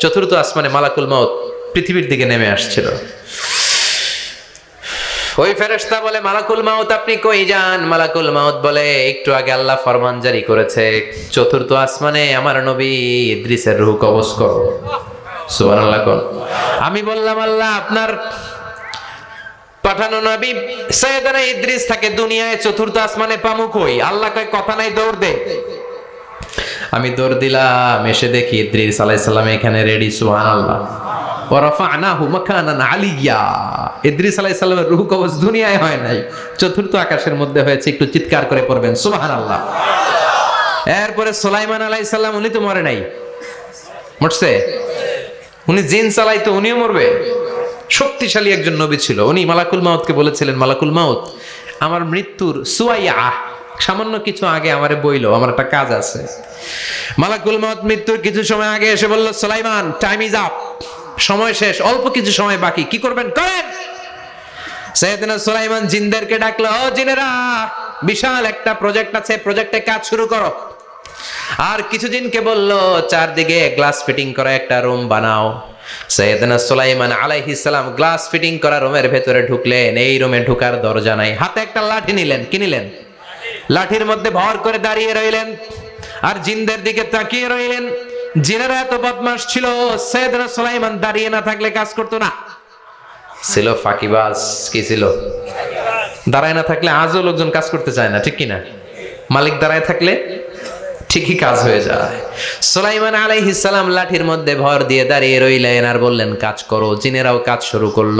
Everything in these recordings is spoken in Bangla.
চতুর্থ আসমানে মালাকুল মাউত পৃথিবীর দিকে নেমে আসছিল। ওই ফেরেশতা বলে, মালাকুল মাউত আপনি কই যান? মালাকুল মাউত বলে, একটু আগে আল্লাহ ফরমান জারি করেছে, চতুর্থ আসমানে আমার নবী ইদ্রিসের রূহ কবজ করো। সুবহানাল্লাহ কোন। আমি বললাম, আল্লাহ, আপনার পাঠানো নবী সৈয়দনা ইদ্রিস থাকে দুনিয়ায়, চতুর্থ আসমানে পামু কই আল্লাহ কয়, কথা নাই, দৌড় দে। আমি দৌড় দিলাম, এসে দেখি ইদ্রিস আলাইহিস সালাম এখানে রেডি আলিয়া। আলাইহিস সালামের রূহ কবজ দুনিয়ায় হয় নাই। চতুর্থ আকাশের মধ্যে হয়েছে, একটু চিৎকার করে পড়বেন, সুবহানাল্লাহ। এরপরে সুলাইমান আলাইহিস সালাম, উনি তো মরে নাই। উনি জিন উনিও মরবে। শক্তিশালী একজন নবী ছিল। উনি মালাকুল মাউতকে বলেছিলেন, মালাকুল মাউত, আমার মৃত্যুর সুয়াইয়া সামান্য কিছু আগে আমারে বইলো, আমার একটা কাজ আছে। মালাকুল মাউত মৃত্যুর কিছু সময় আগে এসে বলল, সুলাইমান টাইম ইজ আপ সময় শেষ, অল্প কিছু সময় বাকি, কি করবেন? করেন! সৈয়দনা সুলাইমান জিনদেরকে ডাকলো, ও জিনেরা, বিশাল একটা প্রজেক্ট আছে প্রজেক্টে কাজ শুরু করো। আর কিছুদিনকে বলল, চারদিকে গ্লাস ফিটিং করা একটা রুম বানাও। সৈয়দনা সুলাইমান আলাইহিস সালাম গ্লাস ফিটিং করা রুমের ভেতরে ঢুকলেন, এই রুমে ঢুকার দরজা নাই। হাতে একটা লাঠি নিলেন, কি নিলেন? লাঠির মধ্যে ভর করে দাঁড়িয়ে রইলেন। আর জিনদের দিকে তাকিয়ে রইলেন। জিনেরা এত বদমাস ছিল সৈয়দনা সুলাইমান দাঁড়িয়ে না থাকলে কাজ করতো না। ছিল ফাঁকিবাজ, কি ছিল? দাঁড়ায় না থাকলে আজও লোকজন কাজ করতে চায় না, ঠিক কি না মালিক দাঁড়ায় থাকলে ঠিকই কাজ হয়ে যায়। সুলাইমান আলাইহিস সালাম লাঠির মধ্যে ভর দিয়ে দাঁড়িয়ে রইলেন আর বললেন, কাজ করো। জিনেরাও কাজ শুরু করল।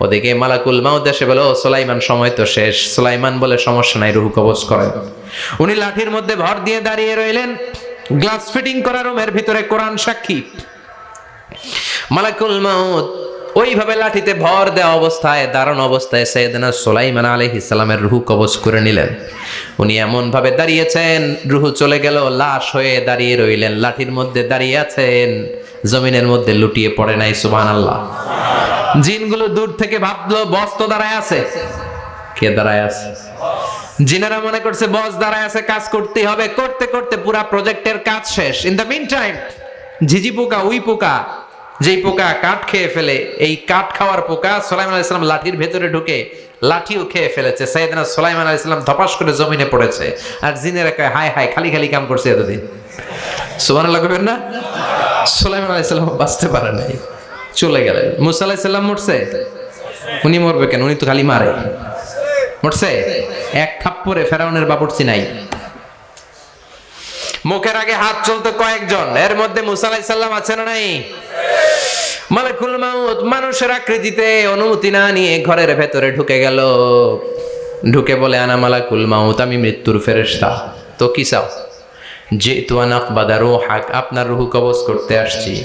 ওদিকে মালাকুল মাউদ এসে বলে, ও সুলাইমান, সময় তো শেষ। সোলাইমান বলে, সমস্যা নাই, রুহু কবজ করেন। উনি লাঠির মধ্যে ভর দিয়ে দাঁড়িয়ে রইলেন। গ্লাস ফিটিং করা রুমের ভিতরে কোরআন সাক্ষী। মালাকুল মাউদ ওইভাবে লাঠিতে ভর দেওয়া অবস্থায়, দারুণ অবস্থায় সৈয়দনা সুলাইমান আলাইহিস সালামের রুহু কবজ করে নিলেন। উনি এমন ভাবে দাঁড়িয়েছেন, রুহু চলে গেল, লাশ হয়ে দাঁড়িয়ে রইলেন। লাঠির মধ্যে দাঁড়িয়ে আছেন, জমিনের মধ্যে লুটিয়ে পড়ে নাই, সুবহানাল্লাহ। জিনগুলো দূর থেকে ভাবলো, বস তো দাঁড়ায় আছে। কে দাঁড়ায় আছে? জিনেরা মনে করছে, বস দাঁড়ায় আছে, কাজ করতে হবে। করতে করতে পুরা প্রজেক্টের কাজ শেষ। ইন দ্য মিন টাইম ঝিঝি পোকা, উই পোকা, যেই পোকা কাঠ খেয়ে ফেলে, এই কাঠ খাওয়ার পোকা সোলাইমান আলাইসালাম লাঠির ভেতরে ঢুকে লাঠিও খেয়ে ফেলেছে। সৈয়দনা সোলাইমান আলাইসালাম ধপাস করে জমিনে পড়েছে। আর জিনেরা কয়, হায় হায়, খালি খালি কাম করছে এতদিন। সুবান লাগবেন না? সোলাইমান আলাইসালাম বাঁচতে পারে নাই। চলে গেলেন। মুসা আলাইসাল্লাম মরছে? উনি মরবে কেন? উনি তো খালি মারে। মরছে? এক থাপ্পরে ফেরাউনের বাবুর্চি নাই। মুখের আগে হাত চলতো কয়েকজন। এর মধ্যে মুসা আলাইসাল্লাম আছে না নাই? মালাকুল মাউত মানুষের আকৃতিতে অনুমতি না নিয়ে ঘরের ভেতরে ঢুকে গেল। ঢুকে বলে, আনা মালাকুল মাউত, আমি মৃত্যুর ফেরেশতা। তো কি চাও? যে তুয়ানাক বাদারো হাক আপনার রুহু কবজ করতে আসছি।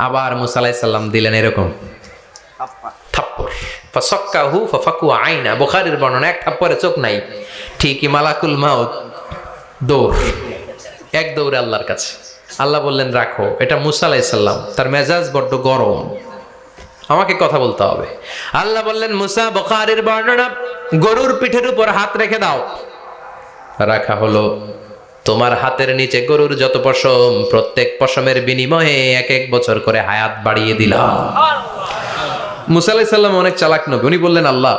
আবার মুসালাই সাল্লাম দিলেন এরকম। থাপ্পড়। ফাসক্কা হু ফাকু আইনা। বুখারীর বর্ণনা, এক থাপ্পড়ে চোখ নাই। ঠিকই মালাকুল মাউত। দৌড়। এক দৌড়ে আল্লাহর কাছে। আল্লাহ বললেন, রাখো, এটা মুসা আলাইসাল্লাম তার মেজাজ বড্ড গরম। আমাকে কথা বলতে হবে। আল্লাহ বললেন, মুসা, বখারের বর্ণনা, গরুর পিঠের উপর হাত রেখে দাও। রাখা হলো তোমার হাতের নিচে গরুর যত পশম, প্রত্যেক পশমের বিনিময়ে এক এক বছর করে হায়াত বাড়িয়ে দিলাম। মুসা আলাইসাল্লাম অনেক চালাক নবী। উনি বললেন, আল্লাহ,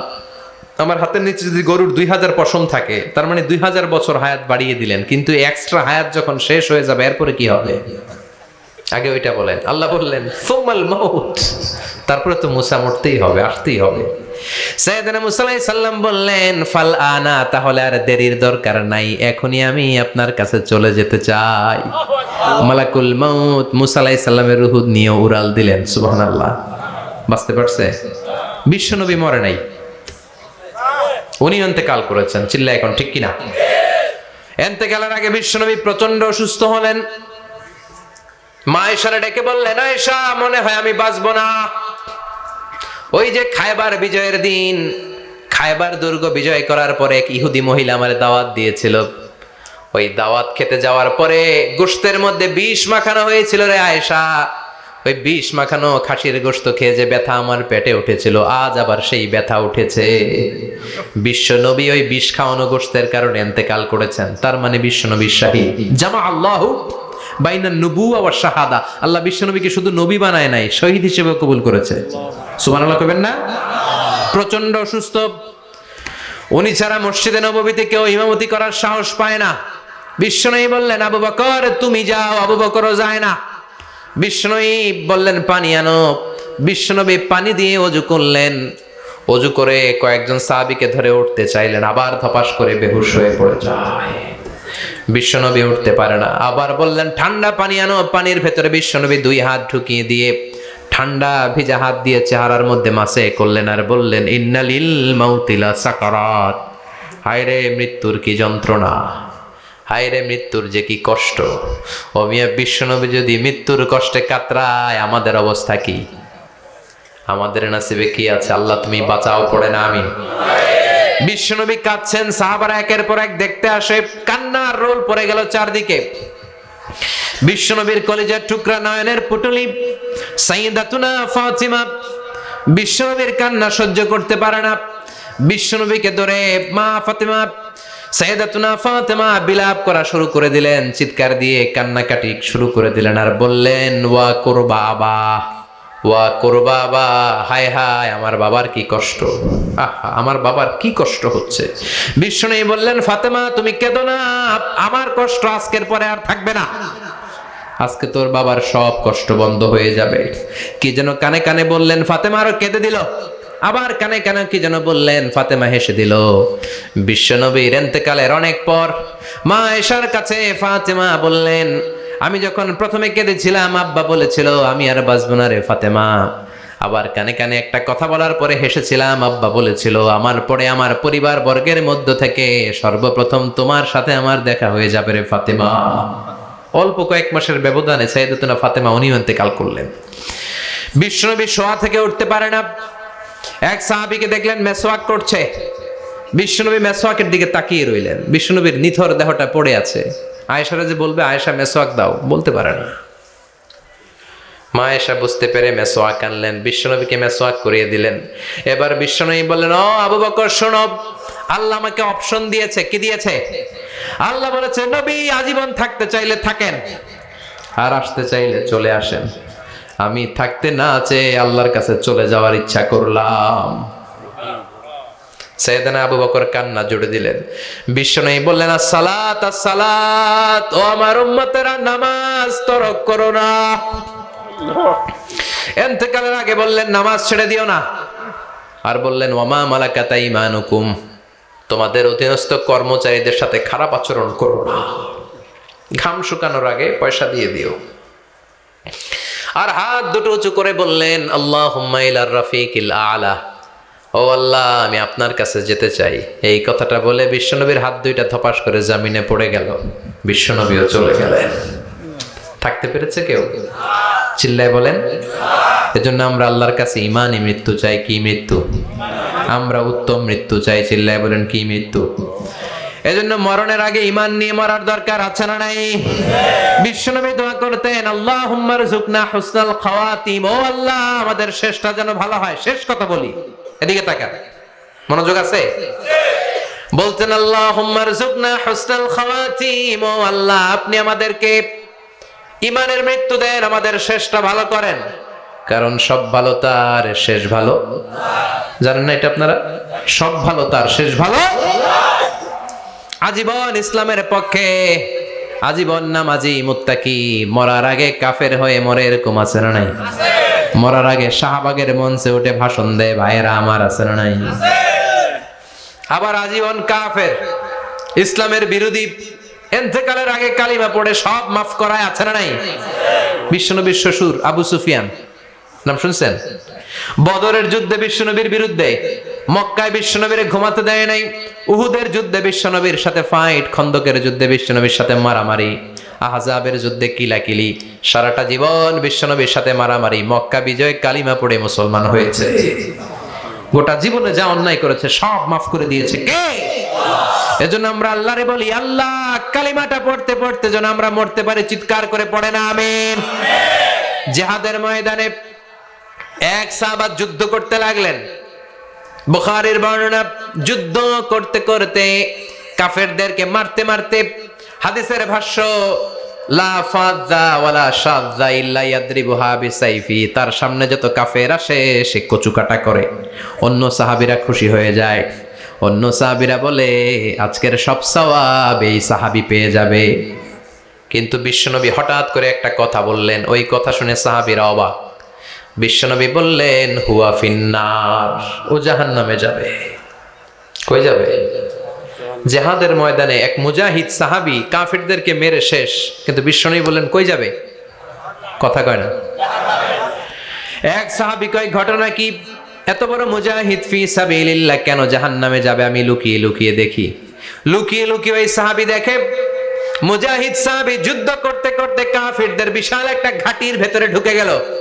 আমার হাতের নিচে যদি গরুর দুই হাজার পশম থাকে, তার মানে দুই হাজার বছর হায়াত বাড়িয়ে দিলেন। কিন্তু এক্সট্রা হায়াত যখন শেষ হয়ে যাবে, এরপরে কি হবে? আগে ওইটা বলেন। আল্লাহ বললেন সোমাল মাউত। তারপরে তো মুসা মরতেই হবে আসতেই হবে। সৈয়দনা মুসা আলাইহিস সাল্লাম বললেন ফাল আনা তাহলে আর দেরির দরকার নাই এখনই আমি আপনার কাছে চলে যেতে চাই। মালাকুল মাউত মুসা আলাইহিস সাল্লামের রুহ নিয়ে উড়াল দিলেন সুবহানাল্লাহ। বাঁচতে পারছে? বিশ্বনবী মরে নাই। উনি অন্তেকাল করেছেন চিল্লা এখন ঠিক কিনা? এন্তেকালের আগে বিশ্বনবী প্রচণ্ড অসুস্থ হলেন। মা এসারে ডেকে বললেন আয়েশা মনে হয় আমি বাঁচবো না। ওই যে খায়বার বিজয়ের দিন খায়বার দুর্গ বিজয় করার পরে এক ইহুদি মহিলা আমার দাওয়াত দিয়েছিল। ওই দাওয়াত খেতে যাওয়ার পরে গোশতের মধ্যে বিষ মাখানো হয়েছিল রে আয়েশা। ওই বিষ মাখানো খাসির গোস্ত খেয়ে যে ব্যথা আমার পেটে উঠেছিল, আজ আবার সেই ব্যথা উঠেছে। বিশ্ব নবী ওই বিষ খাওয়ানো গোস্তের কারণে এন্তেকাল করেছেন, তার মানে বিশ্ব নবী শাহী। জামা আল্লাহ বাইনা নবু আবার শাহাদা। আল্লাহ বিশ্বনবীকে শুধু নবী বানায় নাই, শহীদ হিসেবে কবুল করেছে। সুমান আল্লাহ কবেন না? প্রচণ্ড অসুস্থ। উনি ছাড়া মসজিদে নববীতে কেউ ইমামতি করার সাহস পায় না। বিশ্বনয়ী বললেন, আবু বকর, তুমি যাও, আবু বকরও যায় না। বিষ্ণুই বললেন, পানি আনো। বিশ্বনবী পানি দিয়ে অজু করলেন। অজু করে কয়েকজন সাহাবিকে ধরে উঠতে চাইলেন, আবার ধপাস করে বেহুশ হয়ে পড়ে যায়। বিশ্বনবী উঠতে পারে না। আবার বললেন, ঠান্ডা পানি আনো, পানির ভেতরে বিশ্বনবী দুই হাত ঢুকিয়ে দিয়ে ঠান্ডা ভিজা হাত দিয়ে চেহারার মধ্যে মাসে করলেন আর বললেন, ইন্নালিল মাউতিলা সাকারাত। হায়রে মৃত্যুর কি যন্ত্রণা? হায়রে মৃত্যুর যে কি কষ্ট? ও মিয়া বিশ্বনবী যদি মৃত্যুর কষ্টে কাতরায়, আমাদের অবস্থা কি? আমাদের নাসিবে কি আছে? আল্লাহ তুমি বাঁচাও, পড়ে না আমি বিশ্বনবী কাঁদছেন, সাহাবারা একের পর এক দেখতে আসে, কান্নার রোল পড়ে গেল চারদিকে। বিশ্বনবীর কলেজের টুকরা নয়নের পুটুলি সাইদাতুনা ফাতিমা, বিশ্বনবীর কান্না সহ্য করতে পারে না। বিশ্বনবীকে ধরে মা ফাতিমা সাইদাতুনা ফাতেমা বিলাপ করা শুরু করে দিলেন, চিৎকার দিয়ে কান্নাকাটি শুরু করে দিলেন আর বললেন, ওয়া করবা আবা। ওয়া করবা বা, হায় হায়, আমার বাবার কি কষ্ট? আহা, আমার বাবার কি কষ্ট হচ্ছে? বিষ্ণু বললেন, ফাতেমা, তুমি কেঁদো না, আমার কষ্ট আজকের পরে আর থাকবে না। আজকে তোর বাবার সব কষ্ট বন্ধ হয়ে যাবে। কি যেন কানে কানে বললেন, ফাতেমা আরও কেঁদে দিল। আবার কানে কানে কি যেন বললেন, ফাতেমা হেসে দিল। বিশ্বনবীর এন্তেকালের অনেক পর মা এসার কাছে ফাতেমা বললেন আমি যখন প্রথমে কেঁদেছিলাম, আব্বা বলেছিল, আমি আর বাঁচবো না রে ফাতেমা। আবার কানে কানে একটা কথা বলার পরে হেসেছিলাম, আব্বা বলেছিল, আমার পরে আমার পরিবার বর্গের মধ্য থেকে সর্বপ্রথম তোমার সাথে আমার দেখা হয়ে যাবে রে ফাতেমা। অল্প কয়েক মাসের ব্যবধানে সাইদাতুনা ফাতেমা উনিও ইন্তেকাল করলেন। বিষ্ণুনবী শোয়া থেকে উঠতে পারে না। এক সাহাবিকে দেখলেন, মেসোয়াক করছে। বিশ্বনবী মেসোয়াকের দিকে তাকিয়ে রইলেন। বিশ্বনবীর নিথর দেহটা পড়ে আছে। আয়েশারা যে বলবে, আয়েশা, মেসোয়াক দাও। বলতে পারে না। মা এসা বুঝতে পেরে মেসোয়াক আনলেন, বিশ্বনবীকে মেসোয়াক করিয়ে দিলেন। এবার বিশ্বনবী বললেন, ও আবু বকর, শোনো, আল্লাহ আমাকে অপশন দিয়েছে। কি দিয়েছে? আল্লাহ বলেছে, নবী, আজীবন থাকতে চাইলে থাকেন। আর আসতে চাইলে চলে আসেন। আমি থাকতে না চেয়ে আল্লাহর কাছে চলে যাওয়ার ইচ্ছা করলাম। সৈয়দানা আবু বকর কান্না জুড়ে দিলেন। বিশ্বনবী বললেন, আসসালাত আসসালাত, ও আমার উম্মতেরা, নামাজ তরক করো না। এন্তেকালের আগে বললেন, নামাজ ছেড়ে দিও না। আর বললেন ওমা মালাকাতা ইমানুকুম তোমাদের অধীনস্থ কর্মচারীদের সাথে খারাপ আচরণ করো না। ঘাম শুকানোর আগে পয়সা দিয়ে দিও। আর হাত দুটো উঁচু করে বললেন আল্লাহ হুম্মাইল রফিক আলা। ও আল্লাহ, আমি আপনার কাছে যেতে চাই। এই কথাটা বলে বিশ্বনবীর হাত দুইটা ধপাস করে জামিনে পড়ে গেল। বিশ্বনবীও চলে গেলেন। থাকতে পেরেছে কেউ? চিল্লায় বলেন, এজন্য আমরা আল্লাহর কাছে ইমানই মৃত্যু চাই, কি মৃত্যু? আমরা উত্তম মৃত্যু চাই, চিল্লায় বলেন, কি মৃত্যু? এজন্য মরণের আগে ইমান নিয়ে মরার দরকার আছে না নাই? বিশ্বনবী দোয়া করতেন আল্লাহ হুম্মার জুকনা হুসনাল খাওয়াতিম। ও আল্লাহ, আমাদের শেষটা যেন ভালো হয়। শেষ কথা বলি। এদিকে তাকান। মনোযোগ আছে? বলতেন আল্লাহ হুসনাল খাওয়াতিম আল্লাহ, আপনি আমাদেরকে ইমানের মৃত্যু দেন, আমাদের শেষটা ভালো করেন। কারণ সব ভালো তার শেষ ভালো। জানেন না এটা আপনারা? সব ভালো তার শেষ ভালো। আজীবন ইসলামের পক্ষে, আজীবন নামাজি মুত্তাকি, মরার আগে কাফের হয়ে মরে এরকম আছে না নাই? মরার আগে শাহবাগের মঞ্চে উঠে ভাষণ দেয় ভাইয়েরা আমার আছে না নাই? আবার আজীবন কাফের, ইসলামের বিরোধী এন্তেকালের আগে কালিমা পড়ে সব মাফ করায় আছে না নাই? বিশ্বনবীর শ্বশুর আবু সুফিয়ান, নাম শুনছেন? বদরের যুদ্ধে বিশ্বনবীর বিরুদ্ধে, মক্কায় বিশ্বনবীর ঘুমাতে দেয় নাই, উহুদের যুদ্ধে বিশ্বনবীর সাথে ফাইট খন্দকের যুদ্ধে বিশ্বনবীর সাথে মারামারি। আহজাবের যুদ্ধে কিলাকিলি। সারাটা জীবন বিশ্বনবীর সাথে মারামারি, মক্কা বিজয় কালিমা পড়ে মুসলমান হয়েছে। গোটা জীবনে যা অন্যায় করেছে, সব মাফ করে দিয়েছে কে? এজন্য আমরা আল্লাহরে বলি, আল্লাহ, কালিমাটা পড়তে পড়তে যেন আমরা মরতে পারি, চিৎকার করে পড়ে না, আমিন। জেহাদের ময়দানে এক সাহাবাত যুদ্ধ করতে লাগলেন। বুখারীর বর্ণনা, যুদ্ধ করতে করতে কাফেরদেরকে মারতে মারতে হাদিসের ভাষ্য তার সামনে যত কাফের আসে, সে কচুকাটা করে। অন্য সাহাবীরা খুশি হয়ে যায়। অন্য সাহাবীরা বলে, আজকের সব সওয়াব এই সাহাবী পেয়ে যাবে। কিন্তু বিশ্বনবী হঠাৎ করে একটা কথা বললেন। ওই কথা শুনে সাহাবীরা অবাক। বিশ্বনবী বললেন, হুয়া ফিন্নার, ও জাহান্নামে যাবে। কই যাবে? জেহাদের ময়দানে এক মুজাহিদ সাহাবি কাফিরদেরকে মেরে শেষ। কিন্তু বিশ্বনবী বললেন, কই যাবে? কথা কয় না। এক সাহাবী কয়, ঘটনা কি? এত বড় মুজাহিদ ফি সাবিলিল্লাহ, কেন জাহান্নামে যাবে? আমি লুকিয়ে লুকিয়ে দেখি। লুকিয়ে লুকিয়ে ওই সাহাবি দেখে, মুজাহিদ সাহাবি যুদ্ধ করতে করতে কাফিরদের বিশাল একটা ঘাটির ভেতরে ঢুকে গেল।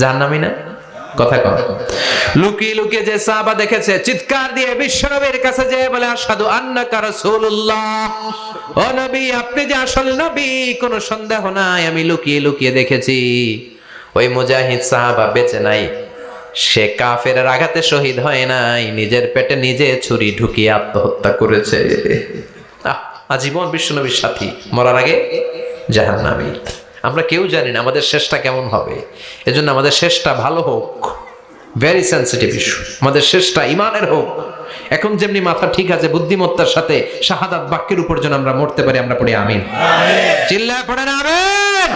জাহান্নামী না? কথা কর লুকিয়ে লুকিয়ে যে সাহাবা দেখেছে, চিৎকার দিয়ে বিশ্বনবীর কাছে যে বলে আসাদু আন্নাকা রাসূলুল্লাহ। ও নবী, আপনি যে আসল নবী, কোনো সন্দেহ নাই, আমি লুকিয়ে লুকিয়ে দেখেছি। ওই মুজাহিদ সাহাবা বেঁচে নাই। সে কাফের আঘাতে শহীদ হয় নাই, নিজের পেটে নিজে ছুরি ঢুকিয়ে আত্মহত্যা করেছে। আজীবন বিশ্বনবীর সাথী, মরার আগে জাহান্নামী। আমরা কেউ জানি না আমাদের শেষটা কেমন হবে। এজন্য আমাদের শেষটা ভালো হোক। ভেরি সেন্সিটিভ ইস্যু আমাদের শেষটা ইমানের হোক। এখন যেমনি মাথা ঠিক আছে বুদ্ধিমত্তার সাথে শাহাদাত বাক্যের উপর যেন আমরা মরতে পারি আমরা পড়ি আমিন। চিল্লায় পড়েন আমিন।